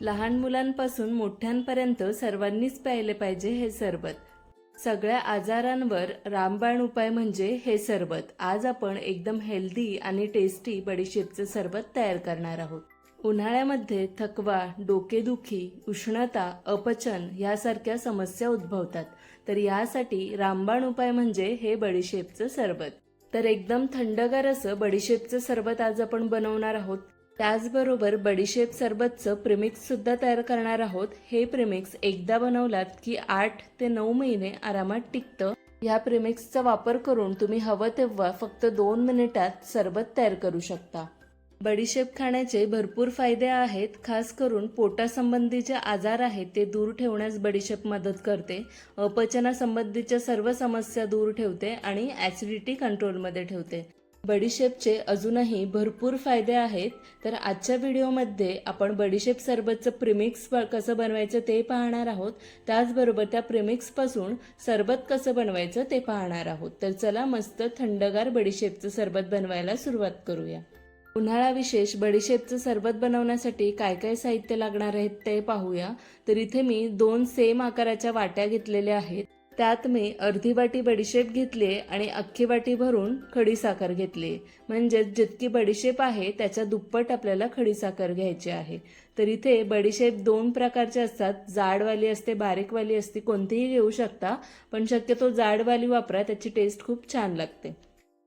लहान मुलांपासून मोठ्यांपर्यंत सर्वांनीच प्यायले पाहिजे हे सरबत. सगळ्या आजारांवर रामबाण उपाय म्हणजे हे सरबत. आज आपण एकदम हेल्दी आणि टेस्टी बडीशेपचं सरबत तयार करणार आहोत. उन्हाळ्यामध्ये थकवा डोकेदुखी उष्णता अपचन यासारख्या समस्या उद्भवतात. तर यासाठी रामबाण उपाय म्हणजे हे बडीशेपचं सरबत. तर एकदम थंडगार असं बडीशेपचं सरबत आज आपण बनवणार आहोत. त्याचबरोबर बडीशेप सरबतचं प्रिमिक्ससुद्धा तयार करणार आहोत. हे प्रिमिक्स एकदा बनवलात की आठ ते नऊ महिने आरामात टिकतं. ह्या प्रिमिक्सचा वापर करून तुम्ही हवं तेव्हा फक्त दोन मिनिटात सरबत तयार करू शकता. बडीशेप खाण्याचे भरपूर फायदे आहेत. खास करून पोटासंबंधी जे आजार आहेत ते दूर ठेवण्यास बडीशेप मदत करते. अपचनासंबंधीच्या सर्व समस्या दूर ठेवते आणि ॲसिडिटी कंट्रोलमध्ये ठेवते. बडीशेपचे अजूनही भरपूर फायदे आहेत तर आजच्या व्हिडिओमध्ये आपण बडीशेप सरबतचं प्रिमिक्स ब- कसं बनवायचं ते पाहणार आहोत. त्याचबरोबर त्या प्रिमिक्सपासून सरबत कसं बनवायचं ते पाहणार आहोत. तर चला मस्त थंडगार बडीशेपचं सरबत बनवायला सुरुवात करूया. उन्हाळा विशेष बडीशेपचं सरबत बनवण्यासाठी काय काय साहित्य लागणार आहेत ते पाहूया. तर इथे मी दोन सेम आकाराच्या वाट्या घेतलेल्या आहेत. त्यात मी अर्धी वाटी बडीशेप घेतली आणि अख्खी वाटी भरून खडीसाखर घेतली. म्हणजेच जितकी बडीशेप आहे त्याच्या दुप्पट आपल्याला खडीसाखर घ्यायची आहे. तर इथे बडीशेप दोन प्रकारचे असतात. जाडवाली असते बारीकवाली असते कोणतीही घेऊ शकता पण शक्यतो जाडवाली वापरा त्याची टेस्ट खूप छान लागते.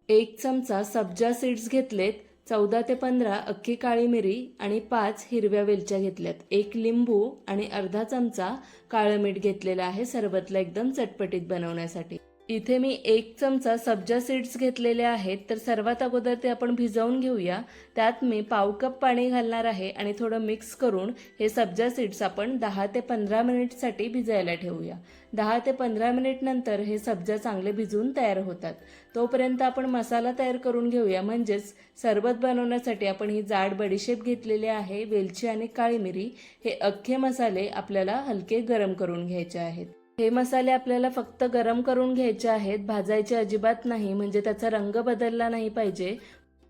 एक चमचा सब्जा सीड्स घेतलेत. चौदा ते पंधरा अख्खी काळी मिरी आणि पाच हिरव्या वेलच्या घेतल्यात. एक लिंबू आणि अर्धा चमचा काळं मीठ घेतलेलं आहे सरबतला एकदम चटपटीत बनवण्यासाठी. इथे मी एक चमचा सब्जा सीड्स घेतलेले आहेत तर सर्वात अगोदर ते आपण भिजवून घेऊया. त्यात मी पाव कप पाणी घालणार आहे आणि थोडं मिक्स करून हे सब्जा सीड्स आपण दहा ते पंधरा मिनिटसाठी भिजायला ठेवूया. दहा ते पंधरा मिनिट नंतर हे सब्जा चांगले भिजून तयार होतात. तोपर्यंत आपण मसाला तयार करून घेऊया म्हणजेच सरबत बनवण्यासाठी आपण ही जाड बडीशेप घेतलेली आहे वेलची आणि काळी मिरी. हे अख्खे मसाले आपल्याला हलके गरम करून घ्यायचे आहेत. हे मसाले आपल्याला फक्त गरम करून घ्यायचे आहेत भाजायचे अजिबात नाही म्हणजे त्याचा रंग बदलला नाही पाहिजे.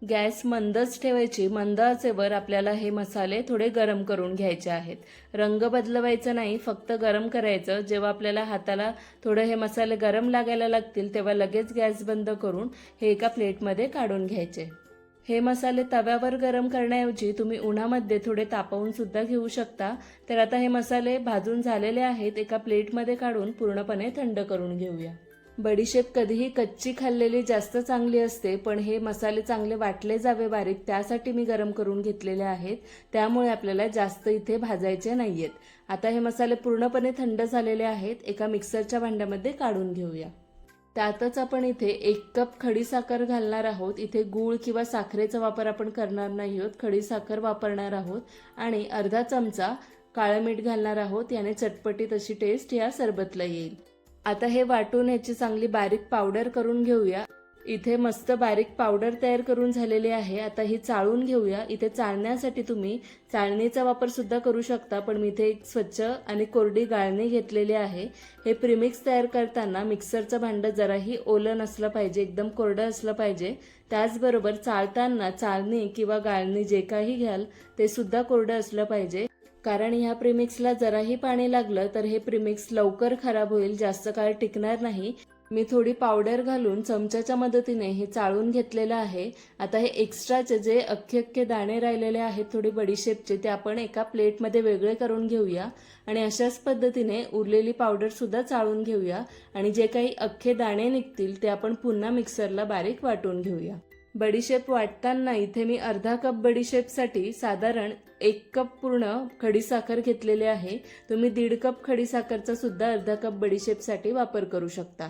गॅस मंदच ठेवायची मंद आचेवर आपल्याला हे मसाले थोडे गरम करून घ्यायचे आहेत. रंग बदलवायचा नाही फक्त गरम करायचं. जेव्हा आपल्याला हाताला थोडं हे मसाले गरम लागायला लागतील तेव्हा लगेच गॅस बंद करून हे एका प्लेटमध्ये काढून घ्यायचे. हे मसाले तव्यावर गरम करण्याऐवजी तुम्ही उन्हामध्ये थोडे तापवून सुद्धा घेऊ शकता. तर आता हे मसाले भाजून झालेले आहेत. एका प्लेटमध्ये काढून पूर्णपणे थंड करून घेऊया. बडीशेप कधीही कच्ची खाल्लेली जास्त चांगली असते पण हे मसाले चांगले वाटले जावे बारीक. त्यासाठी मी गरम करून घेतलेले आहेत. त्यामुळे आपल्याला जास्त इथे भाजायचे नाहीयेत. आता हे मसाले पूर्णपणे थंड झालेले आहेत. एका मिक्सरच्या भांड्यामध्ये काढून घेऊया. त्यातच आपण इथे एक कप खडीसाखर घालणार आहोत. इथे गूळ किंवा साखरेचा वापर आपण करणार नाही आहोत. खडीसाखर वापरणार आहोत आणि अर्धा चमचा काळं मीठ घालणार आहोत. याने चटपटीत अशी टेस्ट या सरबतला येईल. आता हे वाटून ह्याची चांगली बारीक पावडर करून घेऊया. इथे मस्त बारीक पावडर तयार करून झालेली आहे. आता ही चाळून घेऊया. इथे चाळण्यासाठी तुम्ही चाळणीचा वापर सुद्धा करू शकता पण मी इथे एक स्वच्छ आणि कोरडी गाळणी घेतलेली आहे. हे प्रिमिक्स तयार करताना मिक्सरचं भांडं जराही ओलं नसलं पाहिजे एकदम कोरडं असलं पाहिजे. त्याचबरोबर चाळताना चाळणी किंवा गाळणी जे काही घ्याल ते सुद्धा कोरडं असलं पाहिजे. कारण ह्या प्रिमिक्सला जराही पाणी लागलं तर हे प्रिमिक्स लवकर खराब होईल जास्त काळ टिकणार नाही. मी थोडी पावडर घालून चमच्याच्या मदतीने हे चाळून घेतलेलं आहे. आता हे एक्स्ट्राचे जे अख्खे अख्खे दाणे राहिलेले आहेत थोडे बडीशेपचे ते आपण एका प्लेटमध्ये वेगळे करून घेऊया. आणि अशाच पद्धतीने उरलेली पावडर सुद्धा चाळून घेऊया. आणि जे काही अख्खे दाणे निघतील ते आपण पुन्हा मिक्सरला बारीक वाटून घेऊया. बडीशेप वाटताना इथे मी अर्धा कप बडीशेपसाठी साधारण एक कप पूर्ण खडीसाखर घेतलेली आहे. तुम्ही दीड कप खडीसाखरचा सुद्धा अर्धा कप बडीशेपसाठी वापर करू शकता.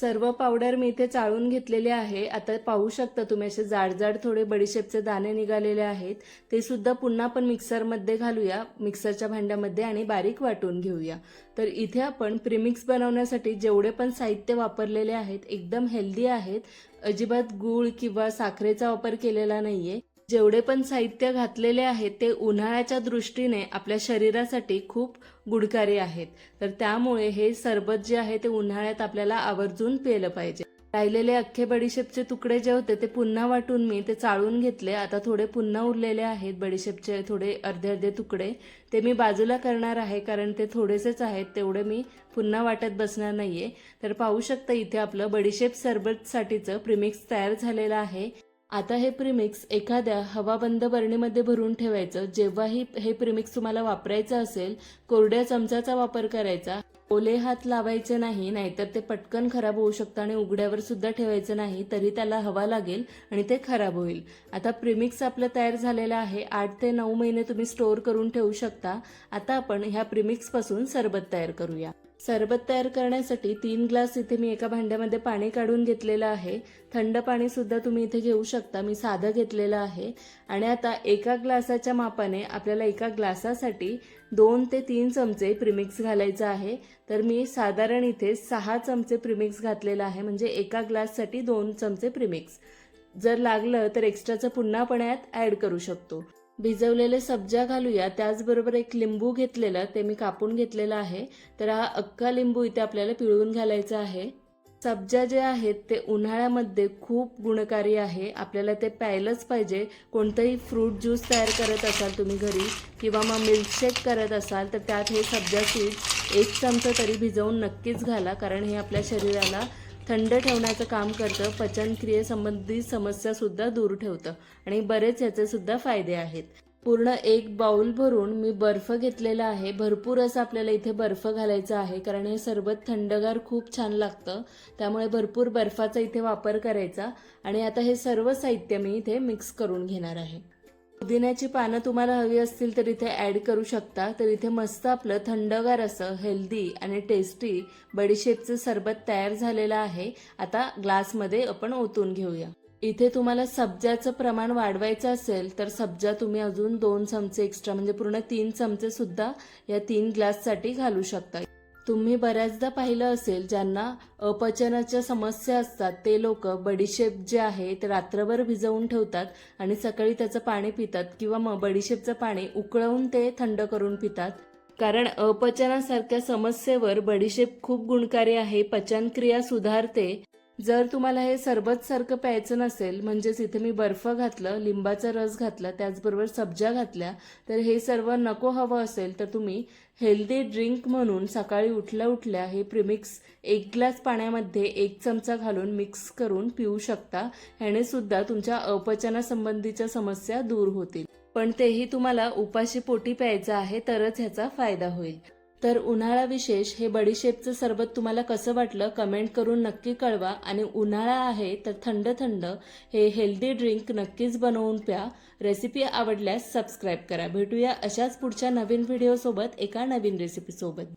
सर्व पावडर मी इथे चाळून घेतलेले आहे. आता पाहू शकता तुम्ही असे जाड जाड थोडे बडीशेपचे दाणे निघालेले आहेत. ते सुद्धा पुन्हा आपण मिक्सरमध्ये घालूया. मिक्सरच्या भांड्यामध्ये आणि बारीक वाटून घेऊया. तर इथे आपण प्रिमिक्स बनवण्यासाठी जेवढे पण साहित्य वापरलेले आहेत एकदम हेल्दी आहेत. अजिबात गूळ किंवा साखरेचा वापर केलेला नाहीये. जेवढे पण साहित्य घातलेले आहेत ते उन्हाळ्याच्या दृष्टीने आपल्या शरीरासाठी खूप गुणकारी आहेत. तर त्यामुळे हे सरबत जे आहे ते उन्हाळ्यात आपल्याला आवर्जून प्यायलं पाहिजे. राहिलेले अख्खे बडीशेपचे तुकडे जे होते ते पुन्हा वाटून मी ते चाळून घेतले. आता थोडे पुन्हा उरलेले आहेत बडीशेपचे थोडे अर्धे अर्धे तुकडे. ते मी बाजूला करणार आहे कारण ते थोडेसेच आहेत तेवढे मी पुन्हा वाटत बसणार नाहीये. तर पाहू शकता इथे आपलं बडीशेप सरबतसाठीचं प्रिमिक्स तयार झालेलं आहे. आता हे प्रिमिक्स एखाद्या हवाबंद बरणीमध्ये भरून ठेवायचं. जेव्हाही हे प्रिमिक्स तुम्हाला वापरायचं असेल कोरड्या चमचाचा वापर करायचा. ओले हात लावायचे नाही नाहीतर ते पटकन खराब होऊ शकतं आणि उघड्यावर सुद्धा ठेवायचं नाही तरी त्याला हवा लागेल आणि ते खराब होईल. आता प्रिमिक्स आपलं तयार झालेलं आहे. आठ ते नऊ महिने तुम्ही स्टोअर करून ठेवू शकता. आता आपण ह्या प्रिमिक्सपासून सरबत तयार करूया. सरबत तयार करण्यासाठी तीन ग्लास इथे मी एका भांड्यामध्ये पाणी काढून घेतलेलं आहे. थंड पाणी सुद्धा तुम्ही इथे घेऊ शकता. मी साधं घेतलेलं आहे. आणि आता एका ग्लासाच्या मापाने आपल्याला एका ग्लासासाठी दोन ते तीन चमचे प्रिमिक्स घालायचं आहे. तर मी साधारण इथे सहा चमचे प्रिमिक्स घातलेलं आहे. म्हणजे एका ग्लाससाठी दोन चमचे प्रिमिक्स. जर लागलं तर एक्स्ट्राचं पुन्हा आपण यात ॲड करू शकतो. भिजवलेले सब्जा घालूया. त्याचबरोबर एक लिंबू घेतलेलं ते मी कापून घेतलेलं आहे. तर हा अख्खा लिंबू इथे आपल्याला पिळून घालायचा आहे. सब्जा जे आहेत ते उन्हाळ्यामध्ये खूप गुणकारी आहे. आपल्याला ते प्यायलंच पाहिजे. कोणतंही फ्रूट ज्यूस तयार करत असाल तुम्ही घरी किंवा मग मिल्कशेक करत असाल तर त्यात हे सब्जा सीड एक चमचा तरी भिजवून नक्कीच घाला. कारण हे आपल्या शरीराला थंड ठेवण्याचं काम करतं पचनक्रियेसंबंधी समस्यासुद्धा दूर ठेवतं आणि बरेच याचेसुद्धा फायदे आहेत. पूर्ण एक बाउल भरून मी बर्फ घेतलेला आहे. भरपूर असं आपल्याला इथे बर्फ घालायचा आहे कारण हे सरबत थंडगार खूप छान लागतं. त्यामुळे भरपूर बर्फाचा इथे वापर करायचा आणि आता हे सर्व साहित्य मी इथे मिक्स करून घेणार आहे. पुदिन्याची पानं तुम्हाला हवी असतील तर इथे ॲड करू शकता. तर इथे मस्त आपलं थंडगार असं हेल्दी आणि टेस्टी बडीशेपचं सरबत तयार झालेलं आहे. आता ग्लासमध्ये आपण ओतून घेऊया. इथे तुम्हाला सब्जाचं प्रमाण वाढवायचं असेल तर सब्जा तुम्ही अजून दोन चमचे एक्स्ट्रा म्हणजे पूर्ण तीन चमचे सुद्धा या तीन ग्लाससाठी घालू शकता. तुम्ही बऱ्याचदा पाहिलं असेल ज्यांना अपचनाच्या समस्या असतात ते लोक बडीशेप जे आहे ते रात्रभर भिजवून ठेवतात आणि सकाळी त्याचं पाणी पितात किंवा मग बडीशेपचं पाणी उकळवून ते थंड करून पितात. कारण अपचनासारख्या समस्येवर बडीशेप खूप गुणकारी आहे पचनक्रिया सुधारते जर तुम्हाला हे सरबत सारखं प्यायचं नसेल म्हणजेच इथे मी बर्फ घातलं लिंबाचा रस घातला त्याचबरोबर सब्जा घातल्या तर हे सर्व नको हवं असेल तर तुम्ही हेल्दी ड्रिंक म्हणून सकाळी उठल्या उठल्या हे प्रिमिक्स एक ग्लास पाण्यामध्ये एक चमचा घालून मिक्स करून पिऊ शकता. ह्याने सुद्धा तुमच्या अपचनासंबंधीच्या समस्या दूर होतील. पण तेही तुम्हाला उपाशी पोटी प्यायचं आहे तरच ह्याचा फायदा होईल. तर उन्हाळा विशेष हे बडीशेपचं सरबत तुम्हाला कसं वाटलं कमेंट करून नक्की कळवा. आणि उन्हाळा आहे तर थंड थंड हे हेल्दी ड्रिंक नक्कीच बनवून प्या. रेसिपी आवडल्यास सबस्क्राईब करा. भेटूया अशाच पुढच्या नवीन व्हिडिओसोबत एका नवीन रेसिपीसोबत